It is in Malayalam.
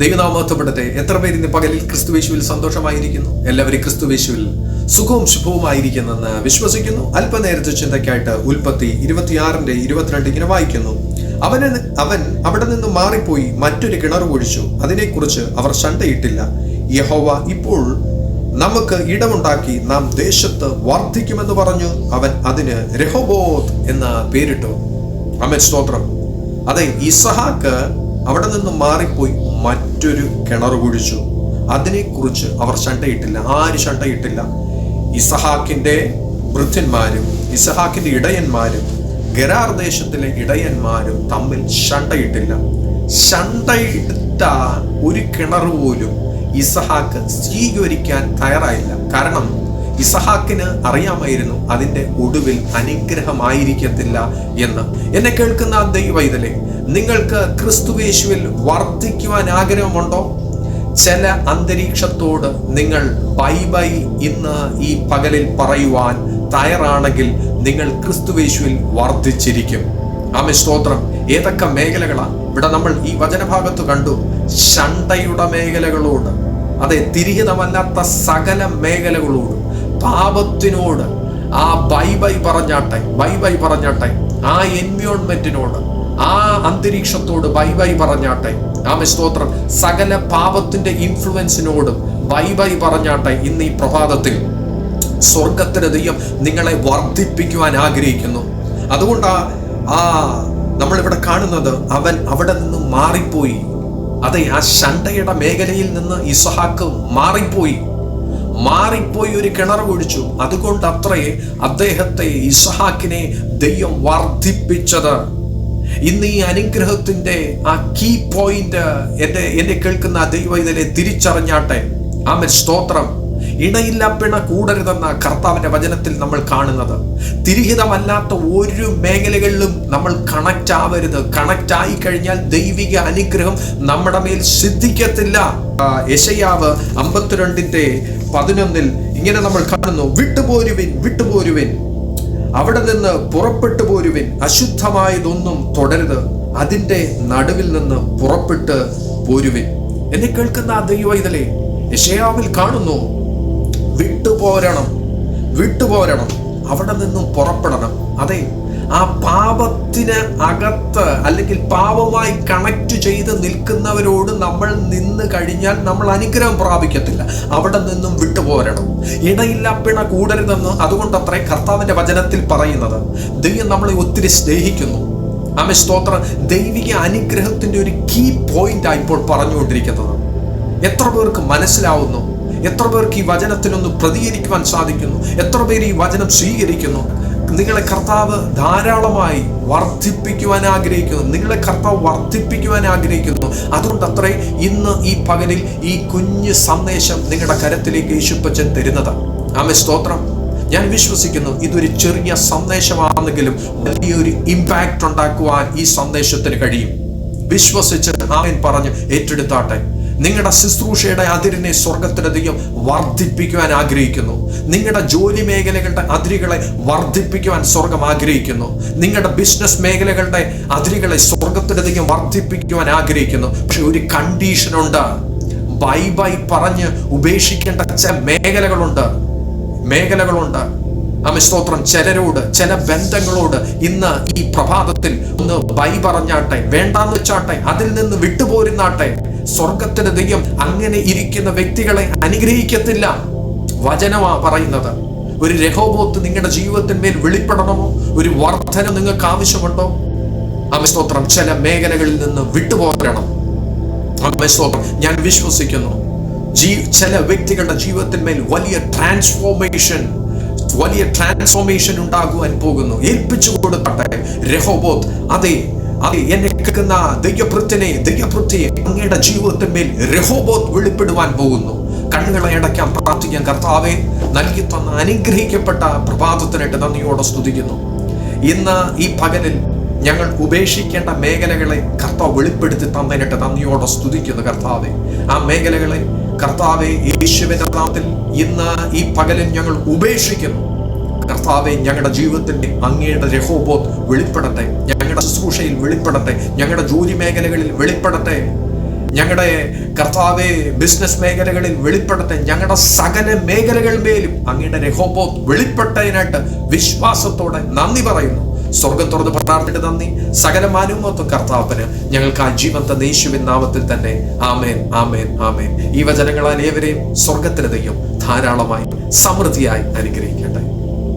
ദൈവനാമത്വപ്പെടട്ടെ എത്ര പേര് ഇന്ന് പകലിൽ ക്രിസ്തുവേശുവിൽ സന്തോഷമായിരിക്കുന്നു? എല്ലാവരും ക്രിസ്തുവേശുവിൽ സുഖവും ശുഭവുമായിരിക്കുന്നെന്ന് വിശ്വസിക്കുന്നു. അല്പനേരത്തെ ചിന്തയ്ക്കായിട്ട് ഉൽപ്പത്തി ഇരുപത്തിയാറിന്റെ ഇരുപത്തിരണ്ട് ഇങ്ങനെ വായിക്കുന്നു. അവന് അവൻ അവിടെ നിന്ന് മാറിപ്പോയി മറ്റൊരു കിണർ ഒഴിച്ചു. അതിനെക്കുറിച്ച് അവർ ശണ്ടയിട്ടില്ല. യഹോവ ഇപ്പോൾ നമുക്ക് ഇടമുണ്ടാക്കി നാം ദേശത്ത് വർദ്ധിക്കുമെന്ന് പറഞ്ഞു. അവൻ അതിന് രഹോബോത് എന്ന പേരിട്ടു. അമൻ സ്തോത്രം. അതെ ഇസഹാക്ക് അവിടെ നിന്ന് മാറിപ്പോയി മറ്റൊരു കിണർ കുഴിച്ചു. അതിനെക്കുറിച്ച് അവർ ശണ്ടയിട്ടില്ല. ആര് ശണ്ടയിട്ടില്ല? ഇസഹാക്കിന്റെ വൃദ്ധന്മാരും ഇസഹാക്കിന്റെ ഇടയന്മാരും ഗരാർ ദേശത്തിലെ ഇടയന്മാരും തമ്മിൽ ശണ്ടയിട്ടില്ല. ശണ്ടയിട്ട ഒരു കിണർ പോലും ഇസഹാക്ക് സ്വീകരിക്കാൻ തയ്യാറായില്ല. കാരണം ഇസഹാക്കിന് അറിയാമായിരുന്നു അതിന്റെ ഒടുവിൽ അനുഗ്രഹമായിരിക്കത്തില്ല എന്ന്. എന്നെ കേൾക്കുന്ന ദൈവൈതലെ നിങ്ങൾക്ക് ക്രിസ്തുവേശുവിൽ വർദ്ധിക്കുവാൻ ആഗ്രഹമുണ്ടോ? ചില അന്തരീക്ഷത്തോട് നിങ്ങൾ ബൈ ബൈ ഇന്ന് ഈ പകലിൽ പറയുവാൻ തയ്യാറാണെങ്കിൽ നിങ്ങൾ ക്രിസ്തുവേശുവിൽ വർദ്ധിച്ചിരിക്കും. ആമെ സ്തോത്രം. ഏതൊക്കെ മേഖലകളാണ് ഇവിടെ നമ്മൾ ഈ വചനഭാഗത്ത് കണ്ടു. ശണ്ടയുടെ മേഖലകളോട്. അതെ തിരിഹിതമല്ലാത്ത സകല മേഖലകളോട്. പാപത്തിനോട്. ആ ബൈ ബൈ പറഞ്ഞാട്ടെ ബൈ ബൈ പറഞ്ഞാട്ടെ ആ എൻവയോൺമെന്റിനോട് ആ അന്തരീക്ഷത്തോട് ബൈ ബൈ പറഞ്ഞാട്ടെ. ആമ സ്തോത്രം. സകല പാപത്തിന്റെ ഇൻഫ്ലുവൻസിനോടും ബൈ ബൈ പറഞ്ഞാട്ടെ ഇന്ന് ഈ പ്രഭാതത്തിൽ. സ്വർഗത്തിന് ദൈവം നിങ്ങളെ വർദ്ധിപ്പിക്കുവാൻ ആഗ്രഹിക്കുന്നു. അതുകൊണ്ടാ ആ നമ്മളിവിടെ കാണുന്നത് അവൻ അവിടെ നിന്ന് മാറിപ്പോയി. അതെ ആ ശണ്ടയുടെ മേഖലയിൽ നിന്ന് ഇസഹാക്ക് മാറിപ്പോയി. മാറിപ്പോയി ഒരു കിണർ ഒഴിച്ചു അതുകൊണ്ട് അത്രേ അദ്ദേഹത്തെ ഇസഹാക്കിനെ ദൈവം വർദ്ധിപ്പിച്ചത്. ഇന്ന് ഈ അനുഗ്രഹത്തിന്റെ ആ കീ പോയിന്റ് എന്റെ എന്നെ കേൾക്കുന്ന ദൈവം ഇതിനെ തിരിച്ചറിഞ്ഞാട്ടെ. ആമൻ. സ്തോത്രം. ഇണയില്ല പിണ കൂടരുതെന്ന കർത്താവിന്റെ വചനത്തിൽ നമ്മൾ കാണുന്നത്. തിരിഹിതമല്ലാത്ത ഒരു മേഖലകളിലും നമ്മൾ കണക്റ്റ് ആവരുത്. കണക്റ്റ് ആയി കഴിഞ്ഞാൽ ദൈവിക അനുഗ്രഹം നമ്മുടെ മേൽ സിദ്ധിക്കത്തില്ല. യശയാവ് അമ്പത്തിരണ്ടിന്റെ പതിനൊന്നിൽ ഇങ്ങനെ നമ്മൾ കാണുന്നു. വിട്ടുപോരുവിൻ വിട്ടുപോരുവിൻ. അവിടെ നിന്ന് പുറപ്പെട്ടു പോരുവിൻ. അശുദ്ധമായതൊന്നും തുടരുത്. അതിന്റെ നടുവിൽ നിന്ന് പുറപ്പെട്ട് പോരുവിൻ. എന്നെ കേൾക്കുന്ന ആ ദൈവ ഇതിലെ യശയാവിൽ കാണുന്നു. വിട്ടുപോരണം. വിട്ടുപോരണം. അവിടെ നിന്നും പുറപ്പെടണം. അതെ ആ പാപത്തിന് അകത്ത് അല്ലെങ്കിൽ പാപമായി കണക്ട് ചെയ്ത് നിൽക്കുന്നവരോട് നമ്മൾ നിന്ന് കഴിഞ്ഞാൽ നമ്മൾ അനുഗ്രഹം പ്രാപിക്കത്തില്ല. അവിടെ നിന്നും വിട്ടുപോരണം. ഇടയില്ല പിണ കൂടരുതെന്ന് അതുകൊണ്ടത്രേ കർത്താവിന്റെ വചനത്തിൽ പറയുന്നത്. ദൈവം നമ്മളെ ഒത്തിരി സ്നേഹിക്കുന്നു. ആമെ സ്തോത്ര. ദൈവിക അനുഗ്രഹത്തിന്റെ ഒരു കീ പോയിന്റ് ഇപ്പോൾ പറഞ്ഞുകൊണ്ടിരിക്കുന്നത്. എത്ര പേർക്ക് മനസ്സിലാവുന്നു? എത്ര പേർക്ക് ഈ വചനത്തിനൊന്ന് പ്രതികരിക്കുവാൻ സാധിക്കുന്നു? എത്ര പേര് ഈ വചനം സ്വീകരിക്കുന്നു? നിങ്ങളെ കർത്താവ് ധാരാളമായി വർദ്ധിപ്പിക്കുവാൻ ആഗ്രഹിക്കുന്നു. നിങ്ങളെ കർത്താവ് വർദ്ധിപ്പിക്കുവാൻ ആഗ്രഹിക്കുന്നു. അതുകൊണ്ട് അത്രേ ഇന്ന് ഈ പകലിൽ ഈ കുഞ്ഞ് സന്ദേശം നിങ്ങളുടെ കരത്തിലേക്ക് യേശുപ്പച്ചൻ തരുന്നത്. ആമെ സ്തോത്രം. ഞാൻ വിശ്വസിക്കുന്നു ഇതൊരു ചെറിയ സന്ദേശമാണെങ്കിലും വലിയൊരു ഇമ്പാക്റ്റ് ഉണ്ടാക്കുവാൻ ഈ സന്ദേശത്തിന് കഴിയും. വിശ്വസിച്ച് ആമേൻ പറഞ്ഞ് ഏറ്റെടുത്താട്ടെ. നിങ്ങളുടെ ശുശ്രൂഷയുടെ അതിരിനെ സ്വർഗത്തിലധികം വർദ്ധിപ്പിക്കുവാൻ ആഗ്രഹിക്കുന്നു. നിങ്ങളുടെ ജോലി മേഖലകളുടെ അതിരുകളെ വർദ്ധിപ്പിക്കുവാൻ സ്വർഗം ആഗ്രഹിക്കുന്നു. നിങ്ങളുടെ ബിസിനസ് മേഖലകളുടെ അതിരുകളെ സ്വർഗത്തിലധികം വർദ്ധിപ്പിക്കുവാൻ ആഗ്രഹിക്കുന്നു. പക്ഷെ ഒരു കണ്ടീഷനുണ്ട് ബൈ ബൈ പറഞ്ഞ് ഉപേക്ഷിക്കേണ്ട ചില മേഖലകളുണ്ട്. മേഖലകളുണ്ട്. ആമേ സ്തോത്രം. ചിലരോട് ചില ബന്ധങ്ങളോട് ഇന്ന് ഈ പ്രഭാതത്തിൽ ഒന്ന് ബൈ പറഞ്ഞാട്ടെ വേണ്ടാന്ന് വെച്ചാട്ടെ അതിൽ നിന്ന് വിട്ടുപോരുന്നാട്ടെ സ്വർഗത്തിന്റെ ദൈവം അങ്ങനെ ഇരിക്കുന്ന വ്യക്തികളെ അനുഗ്രഹിക്കത്തില്ല. വചനമാ പറയുന്നത്. ഒരു രഹോബോത്ത് നിങ്ങളുടെ ജീവിതത്തിന്മേൽ വെളിപ്പെടണമോ? ഒരു വർധന നിങ്ങൾക്ക് ആവശ്യമുണ്ടോ? അമിസ്തോത്രം ചില മേഖലകളിൽ നിന്ന് വിട്ടുപോരണം. അമിസ്തോത്രം ഞാൻ വിശ്വസിക്കുന്നു. ജീ ചില വ്യക്തികളുടെ ജീവിതത്തിന്മേൽ വലിയ ട്രാൻസ്ഫോർമേഷൻ വലിയ ട്രാൻസ്ഫോർമേഷൻ ഉണ്ടാകുവാൻ പോകുന്നു. ഏൽപ്പിച്ചു കൊടുക്കട്ടെ രഹോബോത്ത്. അതെ എന്നെ കേൾക്കുന്ന ദൈവഭൃത്തിനെ ദൈവഭൃത്തിയെ അങ്ങയുടെ ജീവിതത്തിന്മേൽ രഹോബോത്ത് വെളിപ്പെടുവാൻ പോകുന്നു. കണ്ണുകളെ അടയ്ക്കാൻ പ്രാർത്ഥിക്കാൻ കർത്താവെ നൽകി തന്ന അനുഗ്രഹിക്കപ്പെട്ട പ്രഭാതത്തിനായിട്ട് നന്ദിയോടെ സ്തുതിക്കുന്നു. ഇന്ന് ഈ പകലിൽ ഞങ്ങൾ ഉപേക്ഷിക്കേണ്ട മേഖലകളെ കർത്താവ് വെളിപ്പെടുത്തി തന്നതിനിട്ട് നന്ദിയോടെ സ്തുതിക്കുന്നു കർത്താവെ. ആ മേഖലകളെ കർത്താവെ യേശുവിന്റെ നാമത്തിൽ ഇന്ന് ഈ പകലിൽ ഞങ്ങൾ ഉപേക്ഷിക്കുന്നു. കർത്താവെ ഞങ്ങളുടെ ജീവിതത്തിന്റെ അങ്ങയുടെ രഹോബോധ് വെളിപ്പെടട്ടെ. ഞങ്ങളുടെ ശുശ്രൂഷയിൽ വെളിപ്പെടട്ടെ ഞങ്ങളുടെ ജോലി മേഖലകളിൽ വെളിപ്പെടട്ടെ ഞങ്ങളുടെ കർത്താവെ ബിസിനസ് മേഖലകളിൽ വെളിപ്പെടട്ടെ ഞങ്ങളുടെ സകല മേഖലകളിലും അങ്ങയുടെ രഹോബോ വെളിപ്പെട്ടതിനായിട്ട് വിശ്വാസത്തോടെ നന്ദി പറയുന്നു. സ്വർഗം തുറന്ന് പ്രാർത്ഥിട്ട് നന്ദി. സകല മാനവത്വം കർത്താപ്പന് ഞങ്ങൾക്ക് ആ ജീവന്ത യേശുവിൻ നാമത്തിൽ തന്നെ ആമേൻ ആമേൻ ആമേൻ. ഈ വചനങ്ങളാൽ ഏവരെയും സ്വർഗത്തിന് ദൈവം ധാരാളമായി സമൃദ്ധിയായി അനുഗ്രഹിക്കുക